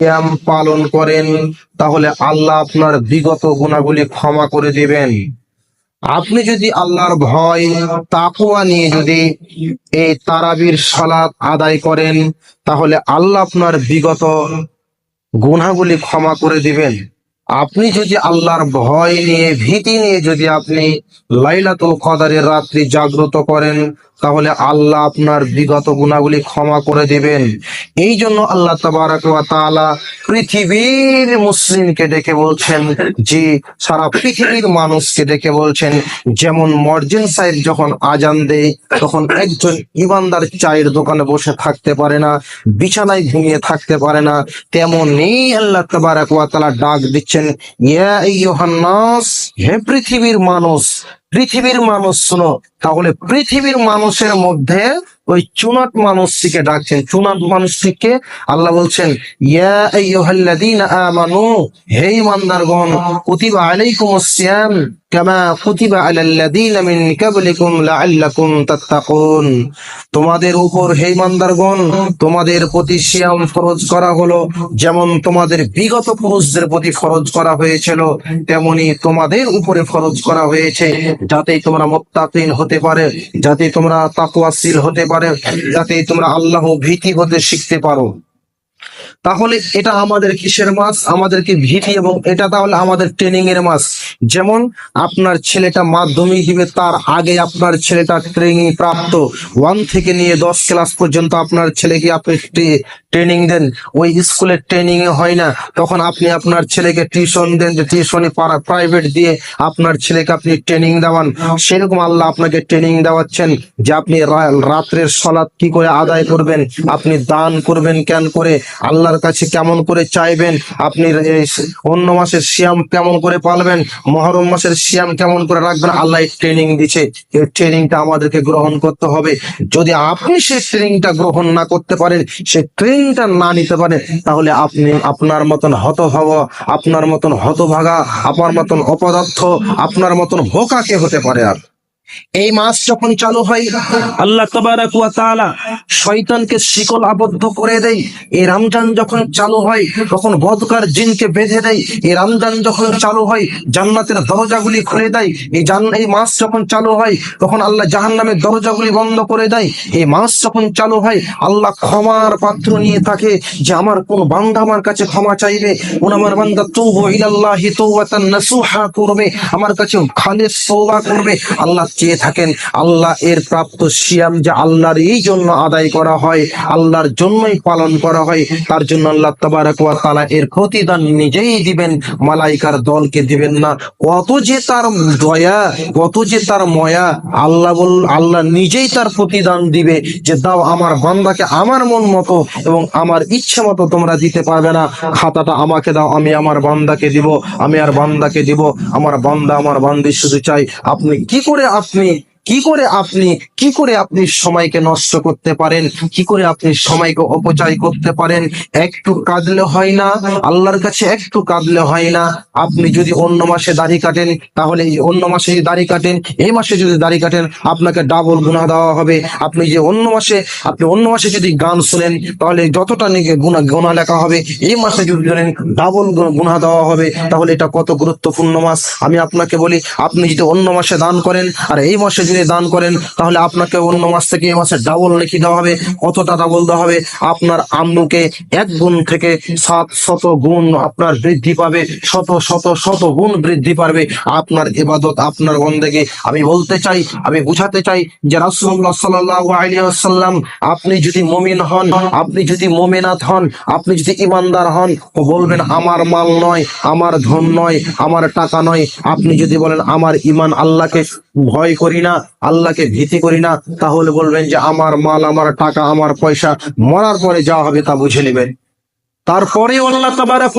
ক্যাম পালন করেন, তাহলে আল্লাহ আপনার বিগত গুণাগুলি ক্ষমা করে দিবেন। আপনি যদি আল্লাহর ভয় তাকুয়া নিয়ে যদি এই তারাবির সালাত আদায় করেন, তাহলে আল্লাহ আপনার বিগত গুনাহগুলি ক্ষমা করে দিবেন। আপনি যদি আল্লাহর ভয় নিয়ে, ভীতি নিয়ে যদি আপনি লাইলাতুল কদরের রাত্রি জাগ্রত করেন, তাহলে আল্লাহ আপনার বিগত গুণাগুলি ক্ষমা করে দিবেন। এই জন্য আল্লাহ তাবারাক পৃথিবীর মুসলিমকে ডেকে বলছেন যে, সারা পৃথিবীর মানুষকে ডেকে বলছেন, যেমন মর্জিন সাহেব যখন আজান দেয়, তখন একজন ইমানদার চায়ের দোকানে বসে থাকতে পারে না, বিছানায় ঘুমিয়ে থাকতে পারে না, তেমনি আল্লাহ তাবারাক ওয়া ডাক দিচ্ছেন, ইয়া হে পৃথিবীর মানুষ পৃথিবীর মানুষ, শোনো। তাহলে পৃথিবীর মানুষের মধ্যে ওই চুনাট মানুষটিকে ডাকছেন। চুনাট মানুষটিকে আল্লাহ বলছেন তোমাদের উপর, হে ইমানদারগণ, তোমাদের প্রতি সিয়াম ফরজ করা হলো, যেমন তোমাদের বিগত পুরুষদের প্রতি ফরজ করা হয়েছিল, তেমনি তোমাদের উপরে ফরজ করা হয়েছে। যাতে তোমরা মোত্তাকিন হতে পারে যাতে তোমরা তাকওয়াশীল হতে পারে যাতে তোমরা আল্লাহ ভীতি হতে শিখতে পারো। তাহলে এটা আমাদের কিসের মাস আমাদেরকে ভীতি এবং এটা তাহলে আমাদের ট্রেনিং এর মাস যেমন আপনার ছেলেটা মাধ্যমিক দিবে, তার আগে আপনার ছেলেটা ট্রেনিং প্রাপ্ত। ওয়ান থেকে নিয়ে দশ ক্লাস পর্যন্ত আপনার ছেলেকে আপনি ট্রেনিং দেন। ওই স্কুলের ট্রেনিং এ হয় না। তখন আপনি আপনার ছেলেকে টিউশন দেন, যে টিউশনে প্রাইভেট দিয়ে আপনার ছেলেকে আপনি ট্রেনিং দেওয়ান। সেরকম আল্লাহ আপনাকে ট্রেনিং দেওয়াচ্ছেন যে আপনি রাত্রের সলাৎ কি করে আদায় করবেন? আপনি দান করবেন কেন করে? আল্লাহর কাছে কেমন করে চাইবেন? আপনি অন্য মাসের সিয়াম কেমন করে পালবেন? মহরম মাসের সিয়াম কেমন করে রাখবেন? আল্লাহ ট্রেনিং দিচ্ছে এই ট্রেনিংটা আমাদেরকে গ্রহণ করতে হবে। যদি আপনি সেই ট্রেনিংটা গ্রহণ না করতে পারেন, সেই ট্রেনিংটা না নিতে পারেন, তাহলে আপনি আপনার মতন হতভাব আপনার মতন হতভাগা, আপনার মতন অপদার্থ, আপনার মতন বোকা কে হতে পারে আর? এই মাস যখন চালু হয়, আল্লাহ তাবারাক ওয়া তাআলা শয়তানকে শিকল আবদ্ধ করে দেয়। এই রমজান যখন চালু হয়, তখন বদকার জিনকে বেঁধে দেয়। এই রমজান যখন চালু হয়, জান্নাতের দরজাগুলি খুলে দেয়। এই জান এই মাস যখন চালু হয়, তখন আল্লাহ জাহান্নামের দরজাগুলি বন্ধ করে দেয়। এই মাস যখন চালু হয়, আল্লাহ ক্ষমার পাত্র নিয়ে থাকে যে, আমার কোন বান্দা আমার কাছে ক্ষমা চাইবে। কোন আমার বান্দা তৌবু ইলাল্লাহি তাওবাতান নাসুহা করবে। আমার কাছে খালিস তওবা করবে। আল্লাহ চেয়ে থাকেন, আল্লাহ এর প্রাপ্ত সিয়াম যে আল্লাহর এই জন্য আদায় করা হয়, আল্লাহর জন্যই পালন করা হয়। তার জন্য আল্লাহ তাবারাক ওয়া তাআলা এর প্রতিদান নিজেই দিবেন, মালাইকার দলকে দিবেন না। কত যে তার দয়া, কত যে তার ময়া, আল্লাহ বল, আল্লাহ নিজেই তার প্রতিদান দিবে যে, দাও আমার বান্দাকে আমার মন মতো এবং আমার ইচ্ছে মতো তোমরা দিতে পারবে না। খাতাটা আমাকে দাও, আমি আমার বান্দাকে দিব, আমি আর বান্দাকে দিব। আমার বান্দা, আমার বান্দি শুধু চাই আপনি কি করে আপনি কি করে আপনি, কি করে আপনি সময়কে নষ্ট করতে পারেন? কি করে আপনি সময়কে অপচয় করতে পারেন? একটু কাঁদলে হয় না, আল্লাহর কাছে একটু কাঁদলে হয় না। আপনি যদি অন্য মাসে দাড়ি কাটেন, তাহলে অন্য মাসে দাড়ি কাটেন, এই মাসে যদি দাড়ি কাটেন, আপনাকে ডাবল গুণা দেওয়া হবে। আপনি যে অন্য মাসে, আপনি অন্য মাসে যদি গান শুনেন, তাহলে যতটা নাকি গুণা গুণা লেখা হবে, এই মাসে যদি জানেন ডাবল গুণা দেওয়া হবে, তাহলে এটা কত গুরুত্বপূর্ণ মাস? আমি আপনাকে বলি, আপনি যদি অন্য মাসে দান করেন, আর এই মাসে যদি দান করেন, তাহলে আপনাকে অন্য মাস থেকে এই মাসে ডাবল লিখে দেওয়া হবে, কতটা ডাবল দেওয়া হবে, আপনার আম্মুকে এক গুণ থেকে সাত শত গুণ আপনার বৃদ্ধি পাবে, শত শত শত গুণ বৃদ্ধি পাবে আপনার ইবাদত আপনার বন্দেগে। আমি বলতে চাই, আমি বুঝাতে চাই যে রাসূলুল্লাহ সাল্লাল্লাহু আলাইহি ওয়াসাল্লাম, আপনি যদি মমিন হন, আপনি যদি মুমিনাত হন, আপনি যদি ইমানদার হন, ও বলবেন, আমার মাল নয়, আমার ধন নয়, আমার টাকা নয়। আপনি যদি বলেন, আমার ইমান আল্লাহকে ভয় করি না, আল্লাহকে ভীতি করি না, তাহলে বলবেন যে আমার মাল, আমার টাকা, আমার পয়সা মরার পরে যা হবে তা বুঝে নেবেন। তারপরে আল্লাহ তাবারাক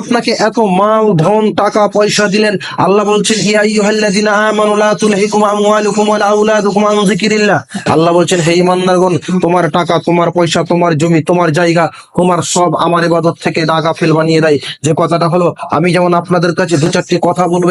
আপনাকে এত মাল, ধন, টাকা, পয়সা দিলেন। আল্লাহ বলছেন আল্লাহ বলছেন, হে ঈমানদারগণ তোমার টাকা, তোমার পয়সা, তোমার জমি, তোমার জায়গা, তোমার সব আমার ইবাদত থেকে দাগা ফেল বানিয়ে দেয়। যে কথাটা হলো, আমি যেমন আপনাদের কাছে দু চারটি কথা বলব